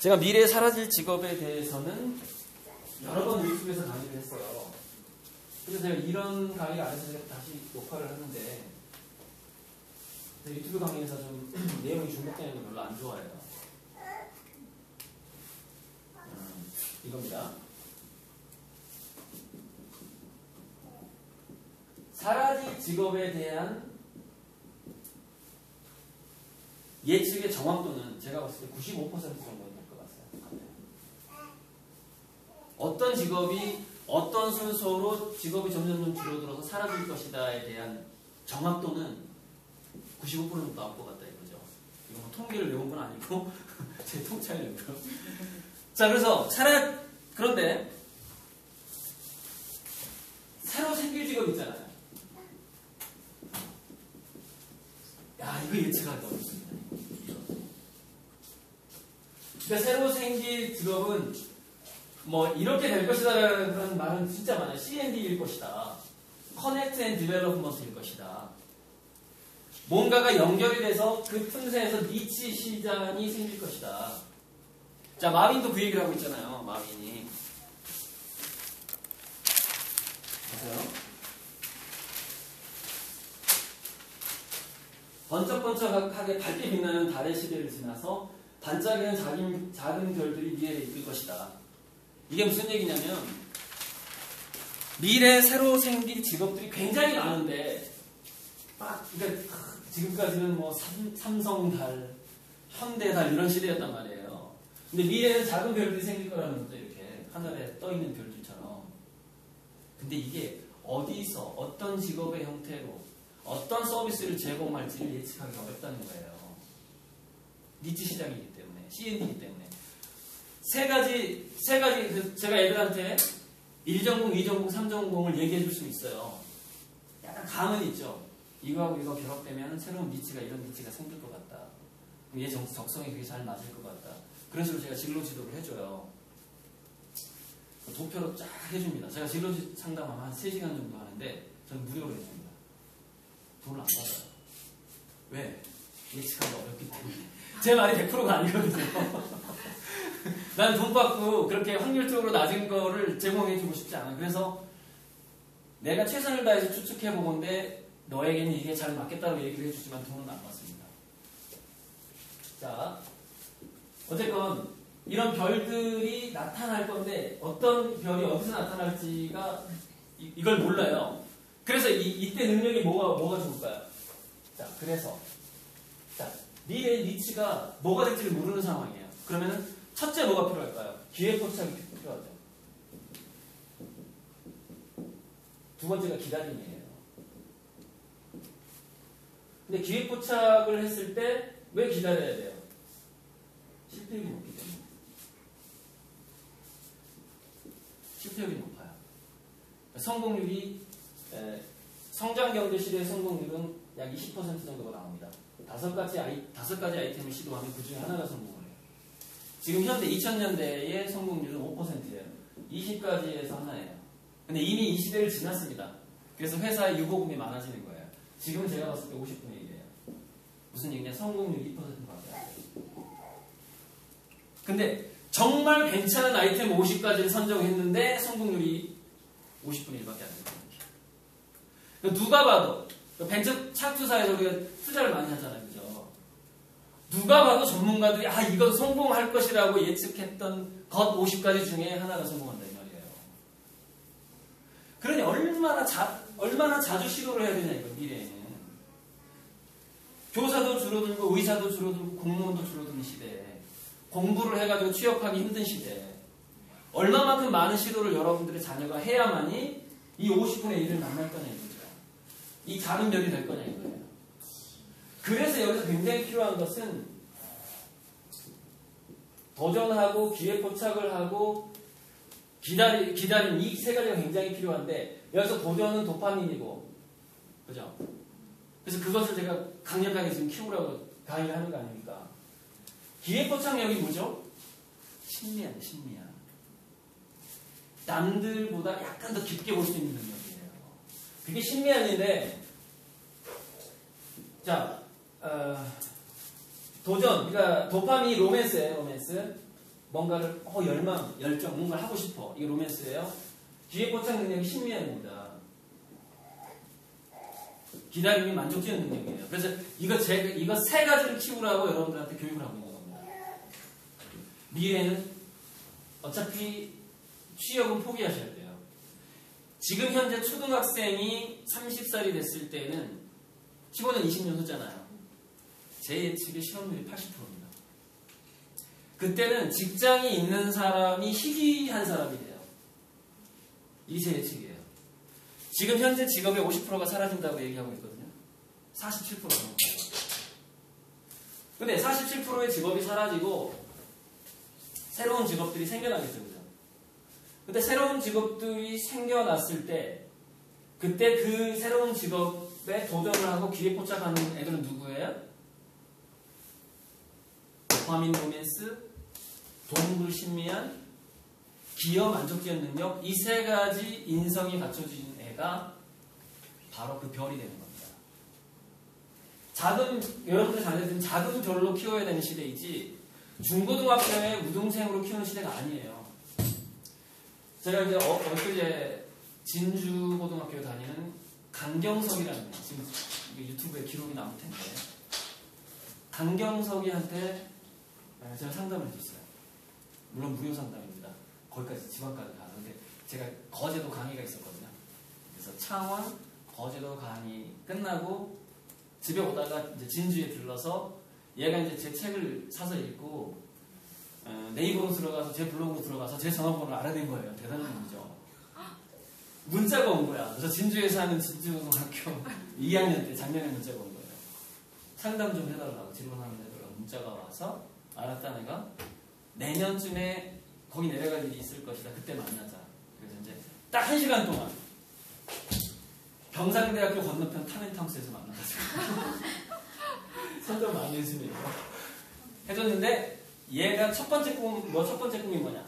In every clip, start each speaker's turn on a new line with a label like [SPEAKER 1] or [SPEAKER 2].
[SPEAKER 1] 제가 미래에 사라질 직업에 대해서는 여러 번 유튜브에서 강의를 했어요. 그래서 제가 이런 강의 안에서 제가 다시 녹화를 하는데 유튜브 강의에서 좀 내용이 중복되는 걸 별로 안 좋아해요. 음, 이겁니다. 사라질 직업에 대한 예측의 정확도는 제가 봤을 때 95% 정도 될것 같아요. 어떤 직업이 어떤 순서로 직업이 점점 좀 줄어들어서 사라질 것이다에 대한 정확도는 95%는 나올 것 같다 이거죠. 이거 뭐 통계를 외운 건 아니고 제 통찰력으로. 자 그래서 사라 그런데 새로 생길 직업 있잖아요. 야 이거 예측하기 어렵습니다. 그러니까 새로 생길 직업은 뭐 이렇게 될 것이다라는 말은 진짜 많아요. C&D일 것이다. 커넥트 앤 디벨롭먼트일 것이다. 뭔가가 연결이 돼서 그 틈새에서 니치 시장이 생길 것이다. 자, 마빈도 그 얘기를 하고 있잖아요. 마빈이. 보세요. 번쩍번쩍하게 밝게 빛나는 달의 시대를 지나서 반짝이는 작은, 작은 별들이 미래를 이끌 것이다. 이게 무슨 얘기냐면 미래에 새로 생긴 직업들이 굉장히 많은데 막 그러니까 지금까지는 뭐 삼, 성달 현대달 이런 시대였단 말이에요. 근데 미래에는 작은 별들이 생길 거라는 거죠. 이렇게 하늘에 떠 있는 별들처럼. 근데 이게 어디서 어떤 직업의 형태로 어떤 서비스를 제공할지를 예측하기 어렵다는 거예요. 니치 시장이기 때문에, CN이기 때문에. 세 가지, 세 가지, 그 제가 애들한테 1전공, 2전공, 3전공을 얘기해 줄 수 있어요. 약간 감은 있죠. 이거하고 이거 결합되면 새로운 니치가 이런 니치가 생길 것 같다. 얘 적성에 그게 잘 맞을 것 같다. 그런 식으로 제가 진로 지도를 해줘요. 도표로 쫙 해줍니다. 제가 진로 상담하면 한 3시간 정도 하는데 저는 무료로 해줍니다. 돈을 안 받아요. 왜? 예측하기 어렵기 때문에. 제 말이 100%가 아니거든요. 난 돈 받고 그렇게 확률적으로 낮은 거를 제공해주고 싶지 않아. 그래서 내가 최선을 다해서 추측해보건데 너에게는 이게 잘 맞겠다고 얘기를 해주지만 돈은 안 받습니다. 자, 어쨌건 이런 별들이 나타날 건데 어떤 별이 어디서 나타날지가 이, 이걸 몰라요. 그래서 이, 이때 능력이 뭐가 뭐가 좋을까요? 자, 그래서 자 미래의 니치가 뭐가 될지를 모르는 상황이에요. 그러면은 첫째 뭐가 필요할까요? 기회 포착이 필요하죠. 두 번째가 기다림이에요. 근데 기회 포착을 했을 때 왜 기다려야 돼요? 실패율이 높기 때문에. 실패율이 높아요. 성공률이 성장 경제 시대의 성공률은 약 20% 정도가 나옵니다. 다섯 가지 아이 다섯 가지 아이템을 시도하면 그 중에 하나가 해요. 지금 현대 2000년대의 성공률은 5%예요. 20가지에서 하나예요. 근데 이미 이 시대를 지났습니다. 그래서 회사의 유보금이 많아지는 거예요. 지금은 제가 봤을 때 50분의 1이에요. 무슨 얘기냐? 성공률 2%밖에 안 돼요. 근데 정말 괜찮은 아이템 50가지를 선정했는데 성공률이 50분의 1밖에 안 됩니다. 누가 봐도 벤처 차투사에서 우리가 투자를 많이 하잖아요. 누가 봐도 전문가들이 아 이건 성공할 것이라고 예측했던 것 50가지 중에 하나가 성공한다 이 말이에요. 그러니 얼마나 자, 얼마나 자주 시도를 해야 되냐 이거 미래에는. 교사도 줄어들고 의사도 줄어들고 공무원도 줄어드는 시대에 공부를 해가지고 취업하기 힘든 시대에 얼마만큼 많은 시도를 여러분들의 자녀가 해야만이 이 50분의 1을 만날 거냐 이거죠. 이 작은 별이 될 거냐 이거예요. 그래서 여기서 굉장히 필요한 것은 도전하고 기회 포착을 하고 기다리, 기다림 이 세 가지가 굉장히 필요한데 여기서 도전은 도파민이고 그죠? 그래서 그것을 제가 강력하게 지금 키우라고 강의를 하는 거 아닙니까? 기회 포착력이 뭐죠? 심리야, 심리야. 남들보다 약간 더 깊게 볼 수 있는 능력이에요. 그게 심리학인데, 자, 어, 도전, 그러니까 도파민 로맨스예요, 로맨스. 뭔가를 어 열망, 열정, 뭔가를 하고 싶어. 이게 로맨스예요. 기회 포착 능력이 신미합니다. 기다림이 만족지는 능력이에요. 그래서 이거 제 이거 세 가지를 키우라고 여러분들한테 교육을 하고 있는 겁니다. 미래는 어차피 취업은 포기하셔야 돼요. 지금 현재 초등학생이 30살이 됐을 때는 15년, 20년 후잖아요. 제 예측의 실업률이 80%입니다. 그때는 직장이 있는 사람이 희귀한 사람이 돼요. 이게 제 예측이에요. 지금 현재 직업의 50%가 사라진다고 얘기하고 있거든요. 47%가 넘어요. 근데 47%의 직업이 사라지고 새로운 직업들이 생겨나겠죠. 그죠? 근데 새로운 직업들이 생겨났을 때 그때 그 새로운 직업에 도전을 하고 기회 포착하는 애들은 누구예요? 도파민 로맨스, 동물 신미한, 기업 만족지원 능력 이 세 가지 인성이 갖춰진 애가 바로 그 별이 되는 겁니다. 작은 여러분들 자녀들은 작은 별로 키워야 되는 시대이지 중고등학교에 우등생으로 키우는 시대가 아니에요. 제가 이제 어, 엊그제 진주고등학교 다니는 강경석이라는 지금 유튜브에 기록이 남을 텐데 강경석이한테 제가 상담을 해줬어요. 물론 무료 상담입니다. 거기까지 지방까지 가서 근데 제가 거제도 강의가 있었거든요. 그래서 창원 거제도 강의 끝나고 집에 오다가 이제 진주에 들러서 얘가 이제 제 책을 사서 읽고 어, 네이버로 들어가서 제 블로그로 들어가서 제 전화번호를 알아낸 거예요. 대단한 분이죠. 문자가 온 거야. 그래서 진주에 사는 진주학교 2학년 때 작년에 문자가 온 거예요. 상담 좀 해달라고 질문하는 애들 문자가 와서 알았다 내가 내년쯤에 거기 내려갈 일이 있을 것이다. 그때 만나자. 그래서 이제 딱 한 시간 동안 경상대학교 건너편 타멘타우스에서 만나가지고 상담 많이 해주네요. 해줬는데 얘가 첫 번째 꿈, 뭐 첫 번째 꿈이 뭐냐?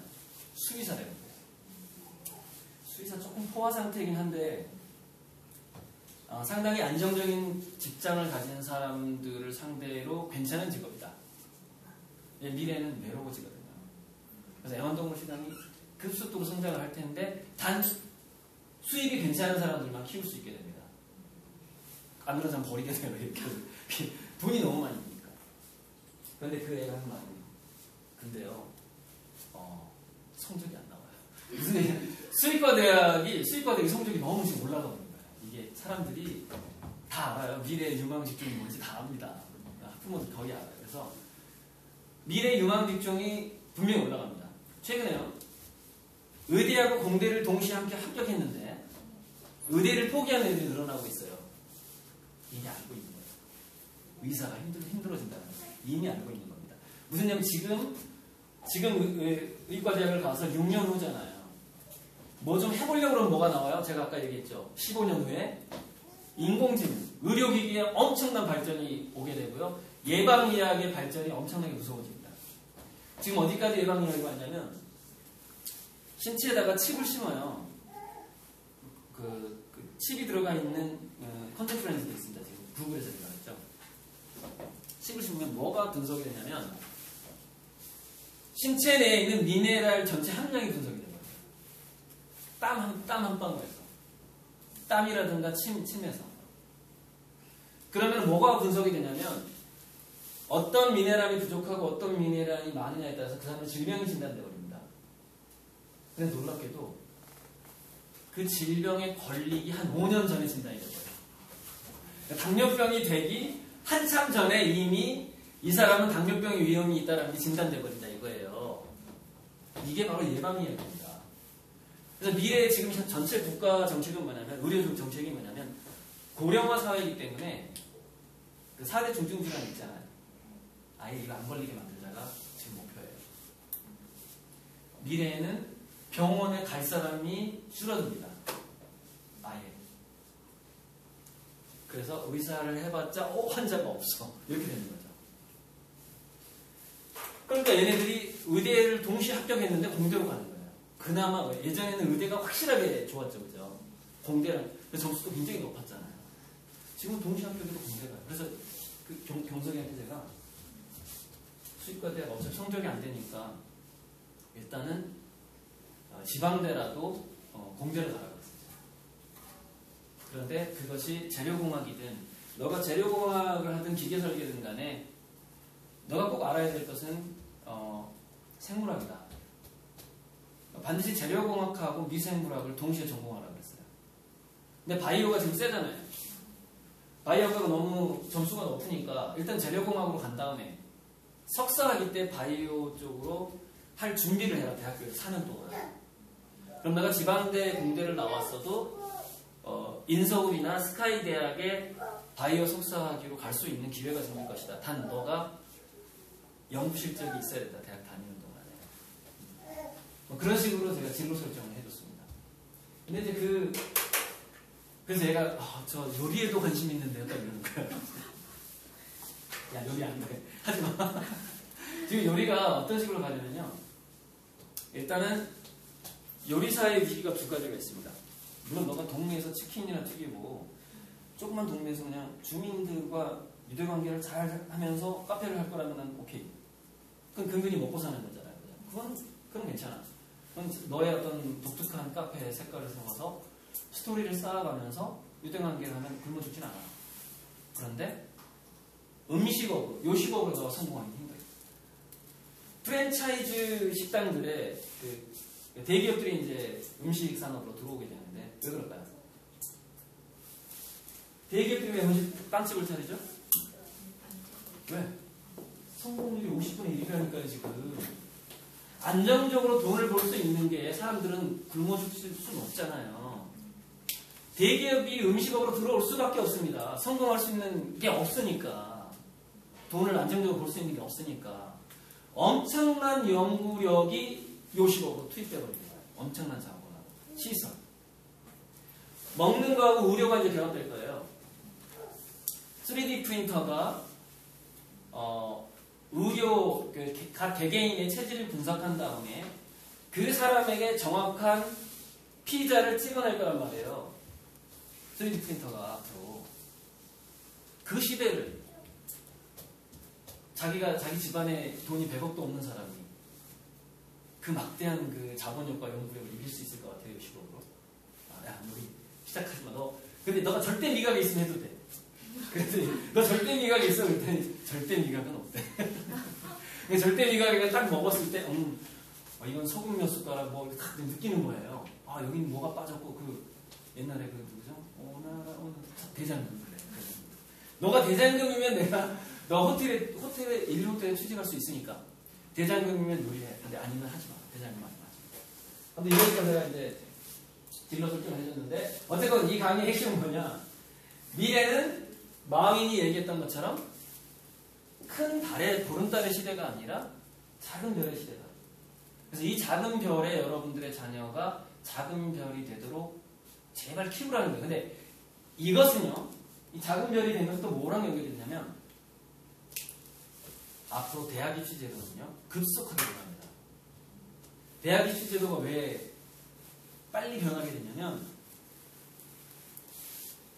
[SPEAKER 1] 수의사 되는 거예요. 수의사 조금 포화 상태이긴 한데 어, 상당히 안정적인 직장을 가진 사람들을 상대로 괜찮은 직업이다. 미래는 외로워지거든요. 그래서 애완동물 시장이 급속도로 성장을 할 텐데 단 수입이 괜찮은 사람들만 키울 수 있게 됩니다. 안 그런 사람 버리게 돼요. 이렇게 돈이 너무 많이 드니까. 그런데 그 애가 한 말이 근데요, 어, 성적이 안 나와요. 무슨 얘기냐? 수의과 대학이 수의과 대학이 성적이 너무 지금 올라가고 있는 거예요. 이게 사람들이 다 알아요. 미래 유망 직종이 뭔지 다 압니다. 학부모들 거의 알아요. 그래서 미래 유망 직종이 분명히 올라갑니다. 최근에요. 의대하고 공대를 동시에 함께 합격했는데 의대를 포기하는 애들이 늘어나고 있어요. 이미 알고 있는 거예요. 의사가 힘들, 힘들어진다는 거예요. 이미 알고 있는 겁니다. 무슨 냐면 지금 지금 의과대학을 가서 6년 후잖아요. 뭐 좀 해보려고 그러면 뭐가 나와요? 제가 아까 얘기했죠. 15년 후에 인공지능, 의료기기에 엄청난 발전이 오게 되고요. 예방의학의 발전이 엄청나게 무서워집니다. 지금 어디까지 예방의학이 왔냐면 신체에다가 칩을 심어요. 그, 그 칩이 들어가 있는 어, 컨택트 렌즈도 있습니다. 지금 구글에서 들어갔죠. 칩을 심으면 뭐가 분석이 되냐면 신체 내에 있는 미네랄 전체 함량이 분석이 되는 거예요. 땀 한, 땀한 방울에서. 땀이라든가 침, 침에서. 그러면 뭐가 분석이 되냐면 어떤 미네랄이 부족하고 어떤 미네랄이 많으냐에 따라서 그 사람의 질병이 진단돼 버립니다. 근데 놀랍게도 그 질병에 걸리기 한 5년 전에 진단이 돼요. 그러니까 당뇨병이 되기 한참 전에 이미 이 사람은 당뇨병의 위험이 있다는 게 진단돼 버린다 이거예요. 이게 바로 예방이야기입니다. 그래서 미래의 지금 전체 국가 정책은 뭐냐면 의료 정책이 뭐냐면 고령화 사회이기 때문에 그 4대 중증 질환 있잖아요. 아예 이거 안 걸리게 만들자가 지금 목표예요. 미래에는 병원에 갈 사람이 줄어듭니다. 아예. 그래서 의사를 해봤자 어 환자가 없어 이렇게 되는 거죠. 그러니까 얘네들이 의대를 동시에 합격했는데 공대로 가는 거예요. 그나마 예전에는 의대가 확실하게 좋았죠, 그죠? 공대랑 점수도 굉장히 높았잖아요. 지금 동시 합격해도 공대가 그래서 그 경, 경석이한테 제가 수의과 대학 어차피 성적이 안 되니까 일단은 어, 지방대라도 어, 공대를 가라고 했습니다. 그런데 그것이 재료공학이든 너가 재료공학을 하든 기계설계든 간에 너가 꼭 알아야 될 것은 어, 생물학이다. 반드시 재료공학하고 미생물학을 동시에 전공하라고 했어요. 근데 바이오가 지금 세잖아요. 바이오가 너무 점수가 높으니까 일단 재료공학으로 간 다음에 석사학위 때 바이오 쪽으로 할 준비를 해라 대학교에서 4년 동안. 그럼 내가 지방대 공대를 나왔어도 어, 인서울이나 스카이 대학의 바이오 석사학위로 갈 수 있는 기회가 생길 것이다. 단 너가 연구 실적이 있어야 된다. 대학 다니는 동안에. 뭐 그런 식으로 제가 진로 설정을 해줬습니다. 근데 이제 그 그래서 얘가 아, 저 요리에도 관심 있는데요. 딱 이러는 거야. 야 요리 안 돼. 하지 마. 지금 요리가 어떤 식으로 가냐면요. 일단은 요리사의 위기가 두 가지가 있습니다. 물론 너가 동네에서 치킨이나 튀기고 조그만 동네에서 그냥 주민들과 유대 관계를 잘 하면서 카페를 할 거라면 오케이. 그건 근근히 먹고 사는 거잖아요. 그건 그건 괜찮아. 그건 너의 어떤 독특한 카페의 색깔을 세워서 스토리를 쌓아가면서 유대 관계를 하면 굶어 죽진 않아. 그런데 음식업으로 요식업으로 너가 성공하기 힘들어. 프랜차이즈 식당들의 그 대기업들이 이제 음식 산업으로 들어오게 되는데 왜 그럴까요? 대기업들이 왜 음식 빵집을 차리죠? 왜? 성공률이 50분의 1이라니까요 지금 안정적으로 돈을 벌 수 있는 게 사람들은 굶어 죽을 수는 없잖아요 대기업이 음식업으로 들어올 수밖에 없습니다 성공할 수 있는 게 없으니까 돈을 안정적으로 벌 수 있는 게 없으니까 엄청난 연구력이 요식업으로 투입돼버립니다 엄청난 자본하고 시설. 먹는 거하고 의료가 이제 결합될 거예요. 3D 프린터가 어, 의료 그각 개개인의 체질을 분석한 다음에 그 사람에게 정확한 피자를 찍어낼 거란 말이에요. 3D 프린터가 앞으로. 그 시대를 자기가 자기 집안에 돈이 100억도 없는 사람이 그 막대한 그 자본력과 연구력을 이길 수 있을 것 같아요, 시각으로. 아, 야, 우리 시작하지 마. 너 근데 너가 절대 미각이 있으면 해도 돼. 그랬더니 너 절대 미각이 있어 그랬더니 절대 미각은 없대. 절대 미각을 딱 먹었을 때, 음, 어, 이건 소금 몇 숟가락 뭐딱 느끼는 거예요. 아 여긴 뭐가 빠졌고 그 옛날에 그 누구죠? 오나라 오나 대장금 그래. 너가 대장금이면 내가 너 호텔에 호텔에 일 호텔에 취직할 수 있으니까 대장금이면 요리해. 근데 아니면 하지 마. 대장금 하지 마. 근데 이러니까 내가 이제 딜러 설정을 해줬는데 어쨌건 이 강의의 핵심은 뭐냐? 미래는 마윈이 얘기했던 것처럼 큰 달의 보름달의 시대가 아니라 작은 별의 시대다. 그래서 이 작은 별에 여러분들의 자녀가 작은 별이 되도록 제발 키우라는 거예요. 근데 이것은요, 이 작은 별이 되면서 또 뭐랑 연결이 되냐면 앞으로 대학 입시 제도는요 급속하게 변합니다. 대학 입시 제도가 왜 빨리 변하게 되냐면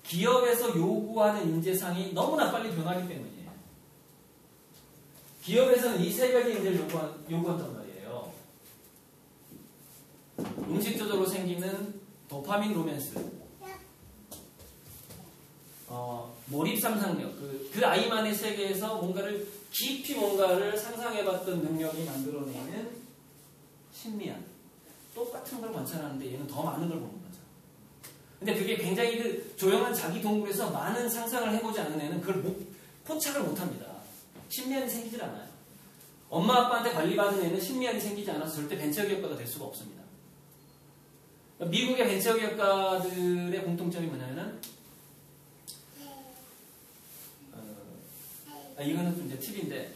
[SPEAKER 1] 기업에서 요구하는 인재상이 너무나 빨리 변하기 때문이에요. 기업에서는 이 세 가지 인재를 요구한, 요구한단 말이에요. 음식 조절로 생기는 도파민 로맨스, 어, 몰입 상상력, 그, 그 아이만의 세계에서 뭔가를 깊이 뭔가를 상상해봤던 능력이 만들어내는 신미한 똑같은 걸 관찰하는데 얘는 더 많은 걸 보는 거죠. 근데 그게 굉장히 그 조용한 자기 동굴에서 많은 상상을 해보지 않은 애는 그걸 못, 포착을 못합니다. 신미한이 생기질 않아요. 엄마 아빠한테 관리받는 애는 신미한이 생기지 않아서 절대 벤처기업가가 될 수가 없습니다. 미국의 벤처기업가들의 공통점이 뭐냐면은 어, 아, 이거는 좀 이제 팁인데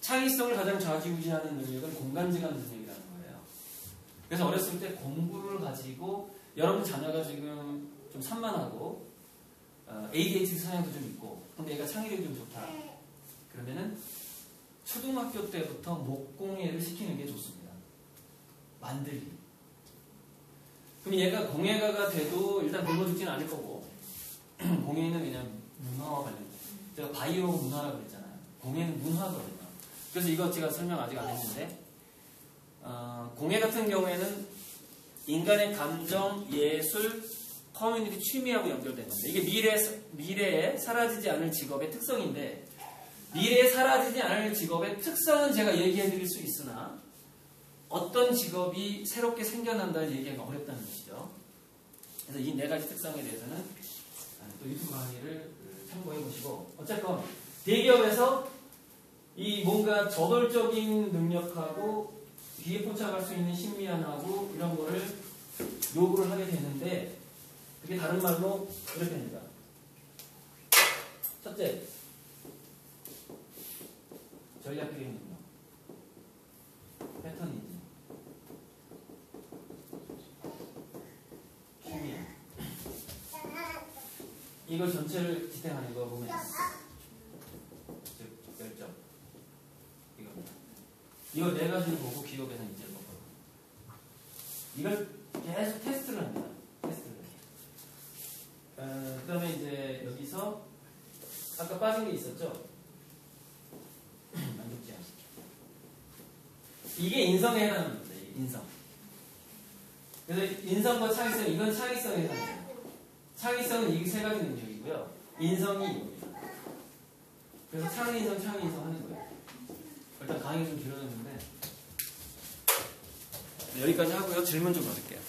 [SPEAKER 1] 창의성을 가장 좌지우지하는 능력은 공간지감 능력이라는 거예요. 그래서 어렸을 때 공부를 가지고 여러분 자녀가 지금 좀 산만하고 어, ADHD 성향도 좀 있고 근데 얘가 창의력이 좀 좋다. 그러면은 초등학교 때부터 목공예를 시키는 게 좋습니다. 만들기. 그럼 얘가 공예가가 돼도 일단 굶어 죽지는 않을 거고 공예는 그냥 문화와 관련. 제가 바이오 문화라고 그랬잖아요. 공예는 문화거든요. 그래서 이거 제가 설명 아직 안 했는데 어, 공예 같은 경우에는 인간의 감정, 예술, 커뮤니티, 취미하고 연결된 겁니다. 이게 미래, 미래에 사라지지 않을 직업의 특성인데 미래에 사라지지 않을 직업의 특성은 제가 얘기해 드릴 수 있으나 어떤 직업이 새롭게 생겨난다는 얘기가 어렵다는 것이죠. 그래서 이 네 가지 특성에 대해서는 또 유튜브 강의를 참고해 보시고 어쨌건 대기업에서 이 뭔가 저돌적인 능력하고 귀에 포착할 수 있는 신미안하고 이런 거를 요구를 하게 되는데 그게 다른 말로 이렇게 됩니다. 첫째, 전략 기획 능력, 패턴 인지, 신미안. 이걸 전체를 지탱하는 거 보면 즉 열정 이겁니다. 이거 네 가지를 보고 기업에서 이제 먹거든요. 이걸 계속 테스트를 합니다. 테스트를. 어, 그다음에 이제 여기서 아까 빠진 게 있었죠. 만족지 않습니다. 이게 인성에 해당하는 겁니다. 인성. 그래서 인성과 창의성 이건 창의성에 해당합니다. 창의성은 이 세 가지 능력 이고요. 인성이. 그래서 창의성, 창의성 하는 거예요. 일단 강의 좀 길어졌는데 네, 여기까지 하고요. 질문 좀 받을게요.